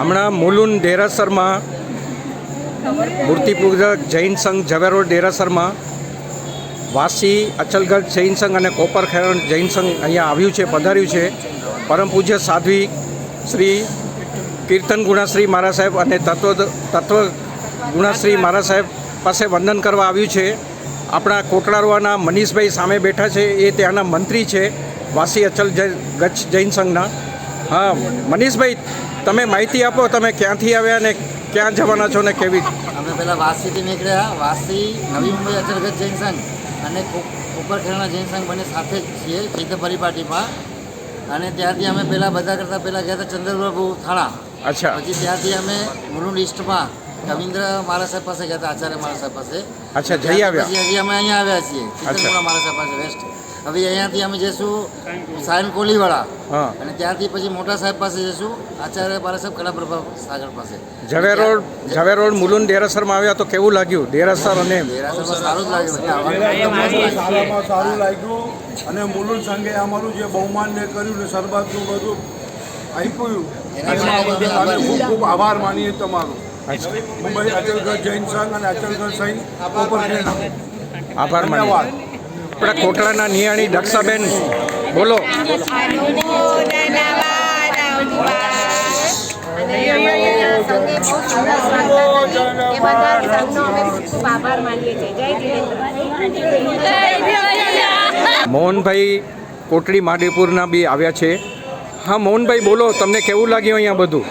હમણાં મુલુન દેરાસરમાં મૂર્તિપૂજક જૈન સંઘ ઝવેરોડ દેરાસરમાં વાસી અચલગઢ જૈન સંઘ અને કોપરખેરણ જૈન સંઘ અહીંયા આવ્યું છે, પધાર્યું છે. પરમ પૂજ્ય સાધ્વી શ્રી કીર્તન ગુણાશ્રી મહારાજ સાહેબ અને તત્વ તત્વ ગુણાશ્રી મહારાજ સાહેબ પાસે વંદન કરવા આવ્યું છે. આપણા કોટડારવાના મનીષભાઈ સામે બેઠા છે, એ ત્યાંના મંત્રી છે, વાસી અચલ ગચ્છ જૈન સંઘના. હા, મનીષભાઈ તમે માહિતી આપો તમે ક્યાંથી આવ્યા ને ક્યાં જવાના છો ને કેવી અમે પહેલાં વાસીથી નીકળ્યા. વાસી નવી મુંબઈ અચલગઢ જૈન સંઘ અને ઉપરખેરણા જૈન સંઘ બંને સાથે જ છીએ ચૈત્ય પરિપાટીમાં. અને ત્યાંથી અમે પહેલાં બધા કરતાં પહેલાં ગયા હતા ચંદ્રપ્રભુ થાણા. અચ્છા. પછી ત્યાંથી અમે મુલુંડ ઈસ્ટમાં રવિન્દ્ર મારા સાહેબ પાસે ગયા હતા આચાર્ય મારા સાહેબ પાસે. અચ્છા જઈ આવ્યા? પછી હજી અમે અહીંયા આવ્યા છીએ. ચિત્તનપુરા મારા સાહેબ પાસે વેસ્ટ. હવે અહીંયાથી અમે જઈશું સાયન કોલીવાળા. હા. અને ત્યાંથી પછી મોટા સાહેબ પાસે જઈશું આચાર્ય મહારાજ સાહેબ કલાપ્રભા સાગર પાસે. ઝવેર રોડ ઝવે રોડ મુલુન દેરાસરમાં આવ્યા તો કેવું લાગ્યું? દેરાસર અને દેરાસરમાં સારું જ લાગ્યું. સારું લાગ્યું. અને મુલુન સંઘે અમારું જે બહુમાન ને કર્યું ને સરબતનું બધું આપ્યું. ખૂબ ખૂબ આભાર માનીએ તમારો. મુંબઈ અચલગઢ જૈન સંઘ અને અચલગઢ સંઘ કોપરખેરણા આભાર માનીએ. આપણા કોટડાના નિયાણી દક્ષાબેન, બોલો. મોહનભાઈ કોટડી માડેપુરના બી આવ્યા છે. હા, મોહનભાઈ, બોલો, તમને કેવું લાગ્યું અહીંયા બધું?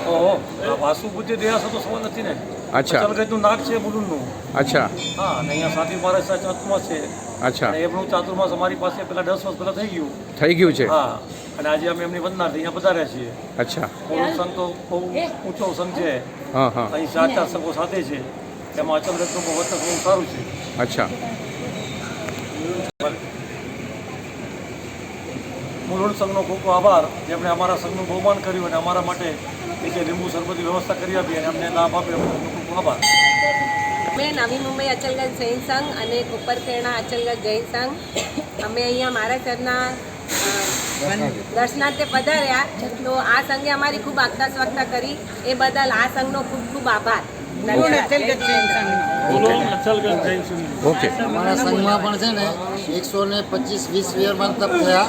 વાસુ બુદ્ધિ નથી ને? અચ્છા. ચલગજનું નાક છે મુલુંડનું અચ્છા. હા અને અહીંયા સાથી મહારાજ ચાતુર્માસ છે. અચ્છા. એમનું ચાતુર્માસ અમારી પાસે પેલા દસ વર્ષ પહેલા થઈ ગયું. થઈ ગયું છે? હા અને આજે અમે એમની વંદના અહીંયા પધાર્યા છીએ. અચ્છા. પૂર્વ સંઘ તો બહુ ઊંચો સંઘ છે. હા હા. અહીં સાચા સંઘો સાથે છે. એમાં અચલગજનું વર્તન બહુ સારું છે. અચ્છા. મુલુંડ સંઘનો ખૂબ ખૂબ આભાર. જેમણે અમારા સંઘનું બહુમાન કર્યું અને અમારા માટે એ જે લીંબુ શરબતની વ્યવસ્થા કરી આપી અને અમને લાભ આપ્યો. આભાર મેં નવી મુંબઈ અચલગઢ જૈન સંઘ અને કોપરકેરણા અચલગઢ જૈન સંઘ. અમે અહીંયા મારા સાહેબના દર્શનાર્થે પધાર્યા. તો આ સંઘે અમારી ખૂબ આગતા સ્વાગતા કરી. એ બદલ આ સંઘનો ખૂબ ખૂબ આભાર. ઓકે. અમારા સંઘમાં પણ છે ને એકસો ને પચીસ વીસ વીર તપ થયા.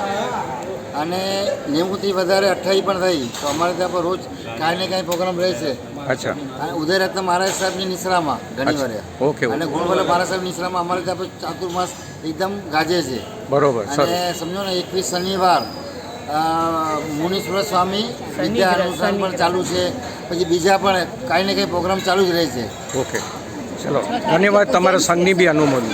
અને નેવુંથી વધારે અઠ્ઠાઈ પણ થઈ. તો અમારે ત્યાં પર રોજ કાંઈ ને કાંઈ પ્રોગ્રામ રહે છે અચ્છા. અને ઉદયરત્ન મહારાજ સાહેબની નિશ્રામાં ઘણી વાર ઓકે અને ગુણવલ્લભ મહારાજ સાહેબ નિશ્રામાં અમારે ત્યાં ચાતુર્માસ એકદમ ગાજે છે. બરોબર અને સમજો ને એકવીસ શનિવાર મુનીશ્વર સ્વામી વિદ્યા અનુષ્ઠાન પણ ચાલુ છે. પછી બીજા પણ કાંઈ ને કાંઈ પ્રોગ્રામ ચાલુ જ રહે છે. ઓકે. ચલો ધન્યવાદ તમારા સંઘની બી અનુમોદન.